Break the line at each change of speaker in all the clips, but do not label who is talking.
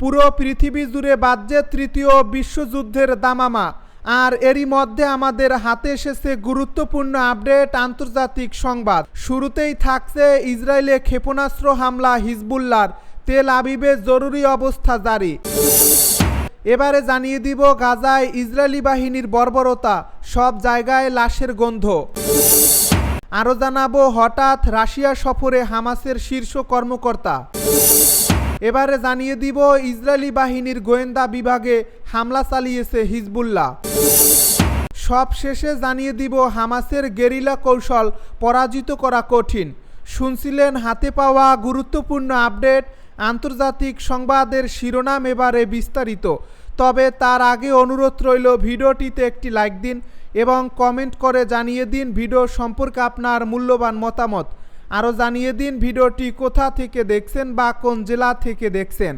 পুরো পৃথিবী জুড়ে বাজছে তৃতীয় বিশ্বযুদ্ধের দামামা। আর এরই মধ্যে আমাদের হাতে এসেছে গুরুত্বপূর্ণ আপডেট, আন্তর্জাতিক সংবাদ। শুরুতেই থাকছে ইসরায়েলে ক্ষেপণাস্ত্র হামলা হিজবুল্লার তেল আবিবে জরুরি অবস্থা জারি। এবারে জানিয়ে দিব গাজায় ইসরায়েলি বাহিনীর বর্বরতা, সব জায়গায় লাশের গন্ধ। আরও জানাব হঠাৎ রাশিয়া সফরে হামাসের শীর্ষ কর্মকর্তা। এবারে জানিয়ে দিব, ইসরায়েলি বাহিনীর গোয়েন্দা বিভাগে হামলা চালিয়েছে হিজবুল্লাহ। সব শেষে জানিয়ে দিব, হামাসের গেরিলা কৌশল পরাজিত করা কঠিন। শুনছিলেন, হাতে পাওয়া গুরুত্বপূর্ণ আপডেট, আন্তর্জাতিক সংবাদের শিরোনাম এবারে বিস্তারিত। তবে তার আগে অনুরোধ রইল, ভিডিওটিতে একটি লাইক দিন এবং কমেন্ট করে জানিয়ে দিন, ভিডিও সম্পর্কে আপনার মূল্যবান মতামত। আরও জানিয়ে দিন ভিডিওটি কোথা থেকে দেখছেন বা কোন জেলা থেকে দেখছেন।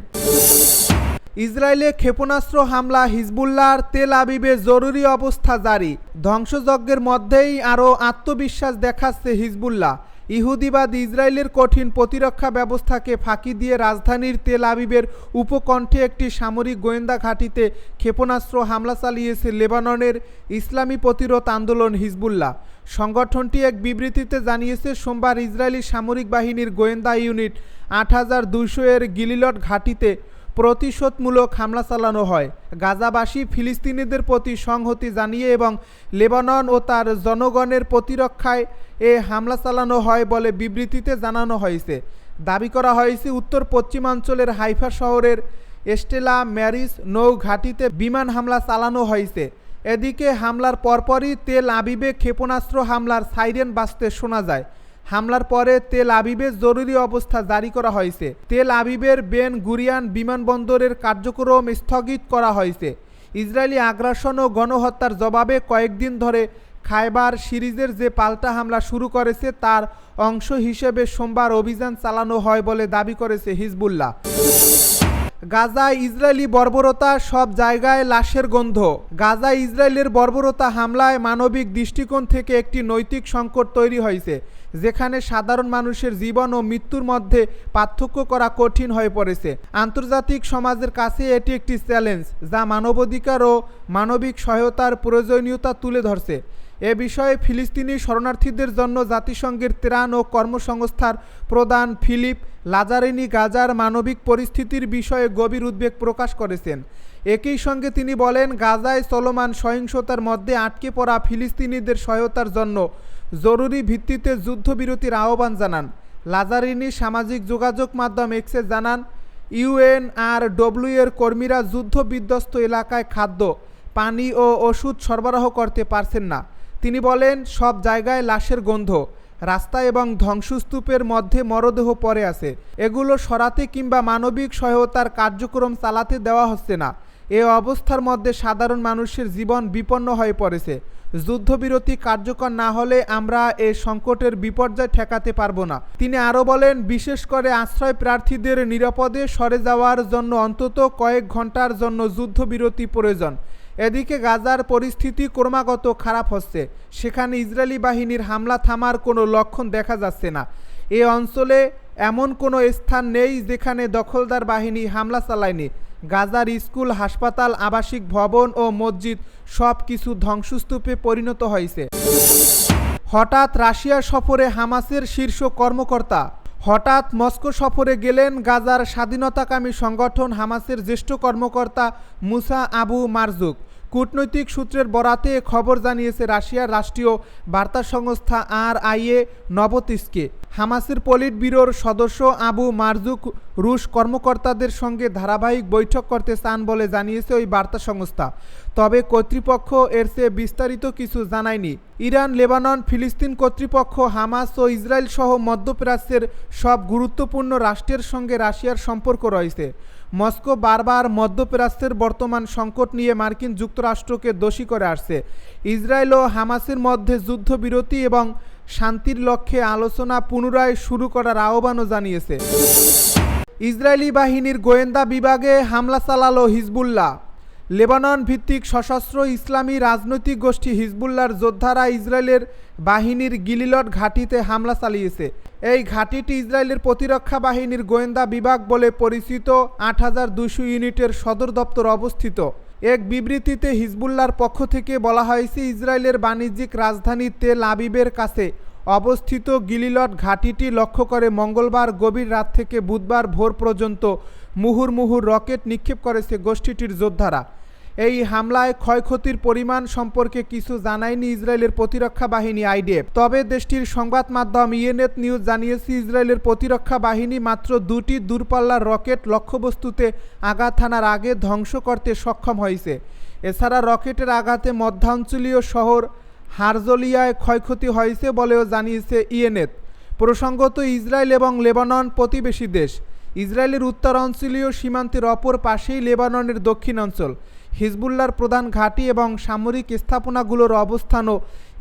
ইসরায়েলে ক্ষেপণাস্ত্র হামলা হিজবুল্লাহর তেল আবিবে জরুরি অবস্থা জারি। ধ্বংসযজ্ঞের মধ্যেই আরও আত্মবিশ্বাস দেখাচ্ছে হিজবুল্লাহ। ইহুদিবাদ ইসরায়েলের কঠিন প্রতিরক্ষা ব্যবস্থাকে ফাঁকি দিয়ে রাজধানীর তেল আবিবের উপকণ্ঠে একটি সামরিক গোয়েন্দা ঘাঁটিতে ক্ষেপণাস্ত্র হামলা চালিয়েছে লেবাননের ইসলামী প্রতিরোধ আন্দোলন হিজবুল্লাহ। সংগঠনটি এক বিবৃতিতে জানিয়েছে, সোমবার ইসরায়েলি সামরিক বাহিনীর গোয়েন্দা ইউনিট আট হাজার দুইশো এর গিলিলট ঘাঁটিতে প্রতিশোধমূলক হামলা চালানো হয়। গাজাবাসী ফিলিস্তিনিদের প্রতি সংহতি জানিয়ে এবং লেবানন ও তার জনগণের প্রতিরক্ষায় এ হামলা চালানো হয় বলে বিবৃতিতে জানানো হয়েছে। দাবি করা হয়েছে, উত্তর পশ্চিমাঞ্চলের হাইফা শহরের এস্টেলা ম্যারিস নৌ ঘাঁটিতে বিমান হামলা চালানো হয়েছে। এদিকে হামলার পরপরই তেল আবিবে ক্ষেপণাস্ত্র হামলার সাইরেন বাজতে শোনা যায়। হামলার পরে তেল আবিবে জরুরি অবস্থা জারি করা হয়েছে। তেল আবিবের বেন গুরিয়ান বিমানবন্দরের কার্যক্রম স্থগিত করা হয়েছে। ইসরায়েলি আগ্রাসন ও গণহত্যার জবাবে কয়েকদিন ধরে খায়বার সিরিজের যে পাল্টা হামলা শুরু করেছে, তার অংশ হিসেবে সোমবার অভিযান চালানো হয় বলে দাবি করেছে হিজবুল্লাহ। গাজায় ইসরায়েলি বর্বরতা সব জায়গায় লাশের গন্ধ। গাজায় ইসরায়েলের বর্বরতা হামলায় মানবিক দৃষ্টিকোণ থেকে একটি নৈতিক সংকট তৈরি হয়েছে, যেখানে সাধারণ মানুষের জীবন ও মৃত্যুর মধ্যে পার্থক্য করা কঠিন হয়ে পড়েছে। আন্তর্জাতিক সমাজের কাছে এটি একটি চ্যালেঞ্জ, যা মানবাধিকার ও মানবিক সহায়তার প্রয়োজনীয়তা তুলে ধরছে। এ বিষয়ে ফিলিস্তিনি শরণার্থীদের জন্য জাতিসংঘের ত্রাণ ও কর্মসংস্থার প্রধান ফিলিপ লাজারিনি গাজার মানবিক পরিস্থিতির বিষয়ে গভীর উদ্বেগ প্রকাশ করেছেন। একই সঙ্গে তিনি বলেন, গাজায় চলমান সহিংসতার মধ্যে আটকে পড়া ফিলিস্তিনিদের সহায়তার জন্য জরুরি ভিত্তিতে যুদ্ধবিরতির আহ্বান জানান। লাজারিনি সামাজিক যোগাযোগ মাধ্যম এক্সে জানান ইউএন আর ডব্লিউ এর কর্মীরা যুদ্ধ বিধ্বস্ত এলাকায় খাদ্য, পানি ও ওষুধ সরবরাহ করতে পারছেন না। তিনি বলেন, সব জায়গায় লাশের গন্ধ। রাস্তা এবং ধ্বংসস্তূপের মধ্যে মরদেহ পড়ে আছে। এগুলো সরাতে কিংবা মানবিক সহায়তার কার্যক্রম চালাতে দেওয়া হচ্ছে না। এ অবস্থার মধ্যে সাধারণ মানুষের জীবন বিপন্ন হয়ে পড়েছে। যুদ্ধবিরতি কার্যকর না হলে আমরা এ সংকটের বিপর্যয় ঠেকাতে পারব না। তিনি আরও বলেন, বিশেষ করে আশ্রয় প্রার্থীদের নিরাপদে সরে যাওয়ার জন্য অন্তত কয়েক ঘণ্টার জন্য যুদ্ধবিরতি প্রয়োজন। এদিকে গাজার পরিস্থিতি ক্রমাগত খারাপ হচ্ছে। সেখানে ইসরায়েলি বাহিনীর হামলা থামার কোনো লক্ষণ দেখা যাচ্ছে না। এ অঞ্চলে এমন কোনো স্থান নেই যেখানে দখলদার বাহিনী হামলা চালায়নি। গাজার স্কুল, হাসপাতাল, আবাসিক ভবন ও মসজিদ সব কিছু ধ্বংসস্তূপে পরিণত হয়েছে। হঠাৎ রাশিয়া সফরে হামাসের শীর্ষ কর্মকর্তা হঠাৎ মস্কো সফরে গেলেন গাজার স্বাধীনতাকামী সংগঠন হামাসের জ্যেষ্ঠ কর্মকর্তা মুসা আবু মারজুক। কূটনৈতিক সূত্রের বরাতে খবর জানিয়েছে রাশিয়ার রাষ্ট্রীয় বার্তা সংস্থা আর আইএ নবতিসকে। হামাসের পলিট ব্যুরোর সদস্য আবু মারজুক রুশ কর্মকর্তাদের সঙ্গে ধারাবাহিক বৈঠক করতে চান বলে জানিয়েছে ওই বার্তা সংস্থা। তবে কর্তৃপক্ষ এর চেয়ে বিস্তারিত কিছু জানায়নি। ইরান, লেবানন, ফিলিস্তিন কর্তৃপক্ষ, হামাস ও ইসরায়েল সহ মধ্যপ্রাচ্যের সব গুরুত্বপূর্ণ রাষ্ট্রের সঙ্গে রাশিয়ার সম্পর্ক রয়েছে। মস্কো বারবার মধ্যপ্রাচ্যের বর্তমান সংকট নিয়ে মার্কিন যুক্তরাষ্ট্রকে দোষী করে আসছে। ইসরায়েল ও হামাসের মধ্যে যুদ্ধবিরতি এবং শান্তির লক্ষ্যে আলোচনা পুনরায় শুরু করার আহ্বানও জানিয়েছে। ইসরায়েলি বাহিনীর গোয়েন্দা বিভাগে হামলা চালালো হিজবুল্লাহ। লেবানন ভিত্তিক সশস্ত্র ইসলামী রাজনৈতিক গোষ্ঠী হিজবুল্লার যোদ্ধারা ইসরায়েলের বাহিনীর গিলিলট ঘাঁটিতে হামলা চালিয়েছে। এই ঘাঁটিটি ইসরায়েলের প্রতিরক্ষা বাহিনীর গোয়েন্দা বিভাগ বলে পরিচিত আট হাজার দুশো ইউনিটের সদর দপ্তর অবস্থিত। এক বিবৃতিতে হিজবুল্লার পক্ষ থেকে বলা হয়েছে, ইসরায়েলের বাণিজ্যিক রাজধানী তেল আবিবের কাছে অবস্থিত গিলিলট ঘাঁটিটি লক্ষ্য করে মঙ্গলবার গভীর রাত থেকে বুধবার ভোর পর্যন্ত মুহুর মুহুর রকেট নিক্ষেপ করেছে গোষ্ঠীটির যোদ্ধারা। এই হামলায় ক্ষয়ক্ষতির পরিমাণ সম্পর্কে কিছু জানায়নি ইসরায়েলের প্রতিরক্ষা বাহিনী আইডিএফ। তবে দেশটির সংবাদ মাধ্যম ইএনএত নিউজ জানিয়েছে, ইসরায়েলের প্রতিরক্ষা বাহিনী মাত্র দুটি দূরপাল্লার রকেট লক্ষ্যবস্তুতে আঘাত হানার আগে ধ্বংস করতে সক্ষম হয়েছে। এছাড়া রকেটের আঘাতে মধ্যাঞ্চলীয় শহর হারজলিয়ায় ক্ষয়ক্ষতি হয়েছে বলেও জানিয়েছে ইএনএত। প্রসঙ্গত, ইসরায়েল এবং লেবানন প্রতিবেশী দেশ। ইসরায়েলের উত্তরাঞ্চলীয় সীমান্তের অপর পাশেই লেবাননের দক্ষিণাঞ্চল। হিজবুল্লার প্রধান ঘাঁটি এবং সামরিক স্থাপনাগুলোর অবস্থানও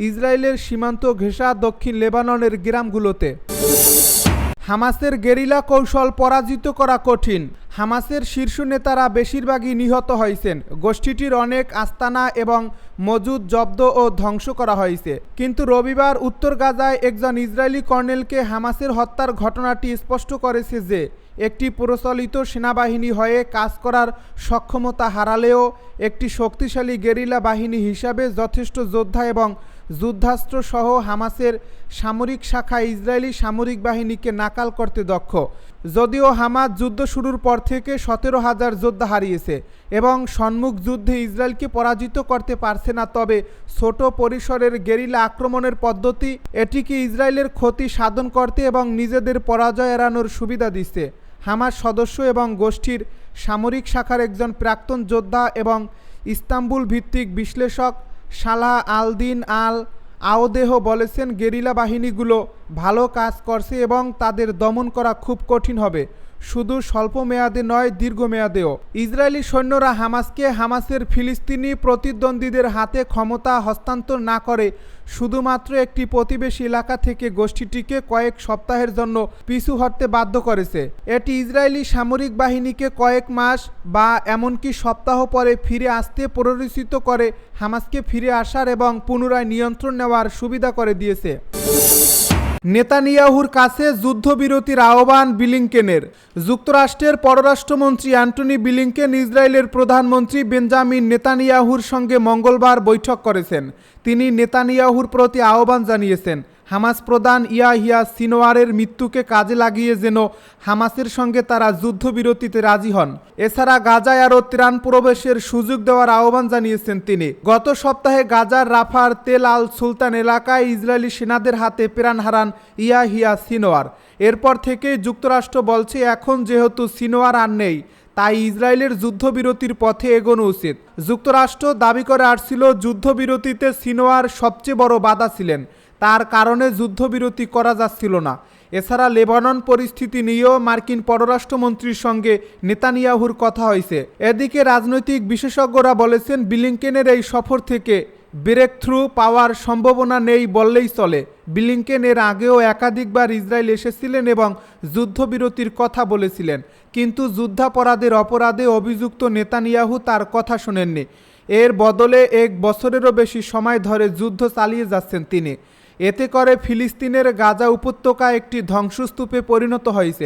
ইসরায়েলের সীমান্ত ঘেঁষা দক্ষিণ লেবাননের গ্রামগুলোতে। হামাসের গেরিলা কৌশল পরাজিত করা কঠিন। হামাসের শীর্ষ নেতারা বেশিরভাগই নিহত হয়েছেন। গোষ্ঠীটির অনেক আস্তানা এবং মজুদ জব্দ ও ধ্বংস করা হয়েছে। কিন্তু রবিবার উত্তর গাজায় একজন ইসরায়েলি কর্নেলকে হামাসের হত্যার ঘটনাটি স্পষ্ট করেছে যে একটি প্রচলিত সেনাবাহিনী হয়ে কাজ করার সক্ষমতা হারালেও একটি শক্তিশালী গেরিলা বাহিনী হিসাবে যথেষ্ট যোদ্ধা এবং যুদ্ধাস্ত্র সহ হামাসের সামরিক শাখা ইসরায়েলি সামরিক বাহিনীকে নাকাল করতে দক্ষ। যদিও হামাস যুদ্ধ শুরুর পর থেকে সতেরো হাজার যোদ্ধা হারিয়েছে এবং সম্মুখ যুদ্ধে ইসরায়েলকে পরাজিত করতে পারছে না, তবে ছোট পরিসরের গেরিলা আক্রমণের পদ্ধতি এটিকে ইসরায়েলের ক্ষতি সাধন করতে এবং নিজেদের পরাজয় এড়ানোর সুবিধা দিচ্ছে। হামাস সদস্য এবং গোষ্ঠীর সামরিক শাখার একজন প্রাক্তন যোদ্ধা এবং ইস্তাম্বুল ভিত্তিক বিশ্লেষক সালাহ আল দিন আল আওদেহ বলেছেন, গেরিলা বাহিনীগুলো ভালো কাজ করছে এবং তাদের দমন করা খুব কঠিন হবে। শুধু স্বল্প মেয়াদে নয়, দীর্ঘমেয়াদেও। ইসরায়েলি সৈন্যরা হামাসকে হামাসের ফিলিস্তিনি প্রতিদ্বন্দ্বীদের হাতে ক্ষমতা হস্তান্তর না করে শুধুমাত্র একটি প্রতিবেশী এলাকা থেকে গোষ্ঠীটিকে কয়েক সপ্তাহের জন্য পিছু হটতে বাধ্য করেছে। এটি ইসরায়েলি সামরিক বাহিনীকে কয়েক মাস বা এমনকি সপ্তাহ পরে ফিরে আসতে প্ররোচিত করে হামাসকে ফিরে আসার এবং পুনরায় নিয়ন্ত্রণ নেওয়ার সুবিধা করে দিয়েছে। নেতানিয়াহুর কাছে যুদ্ধবিরতির আহ্বান বিলিংকেনের। যুক্তরাষ্ট্রের পররাষ্ট্রমন্ত্রী অ্যান্টনি বিলিংকেন ইসরায়েলের প্রধানমন্ত্রী বেঞ্জামিন নেতানিয়াহুর সঙ্গে মঙ্গলবার বৈঠক করেছেন। তিনি নেতানিয়াহুর প্রতি আহ্বান জানিয়েছেন। হামাস প্রধান ইয়াহিয়া সিনোয়ারের মৃত্যুকে কাজে লাগিয়ে যেন হামাসের সঙ্গে তারা যুদ্ধবিরতিতে রাজি হন। এছাড়া গাজায় আরও ত্রাণ প্রবেশের সুযোগ দেওয়ার আহ্বান জানিয়েছেন তিনি। গত সপ্তাহে গাজার রাফার তেল আল সুলতান এলাকায় ইসরায়েলি সেনাদের হাতে প্রাণ হারান ইয়াহিয়া সিনোয়ার। এরপর থেকেই যুক্তরাষ্ট্র বলছে, এখন যেহেতু সিনোয়ার আর নেই, তাই ইসরায়েলের যুদ্ধবিরতির পথে এগোনো উচিত। যুক্তরাষ্ট্র দাবি করে আসছিল, যুদ্ধবিরতিতে সিনোয়ার সবচেয়ে বড় বাধা ছিলেন। তার কারণে যুদ্ধবিরতি করা যাচ্ছিল না। এছাড়া লেবানন পরিস্থিতি নিয়েও মার্কিন পররাষ্ট্রমন্ত্রীর সঙ্গে নেতানিয়াহুর কথা হয়েছে। এদিকে রাজনৈতিক বিশেষজ্ঞরা বলেছেন, বিলিংকেনের এই সফর থেকে ব্রেক থ্রু পাওয়ার সম্ভাবনা নেই বললেই চলে। বিলিংকেন এর আগেও একাধিকবার ইসরায়েল এসেছিলেন এবং যুদ্ধবিরতির কথা বলেছিলেন, কিন্তু যুদ্ধাপরাধের অপরাধে অভিযুক্ত নেতানিয়াহু তার কথা শোনেননি। এর বদলে এক বছরেরও বেশি সময় ধরে যুদ্ধ চালিয়ে যাচ্ছেন তিনি। এতে করে ফিলিস্তিনের গাজা উপত্যকা একটি ধ্বংসস্তূপে পরিণত হয়েছে।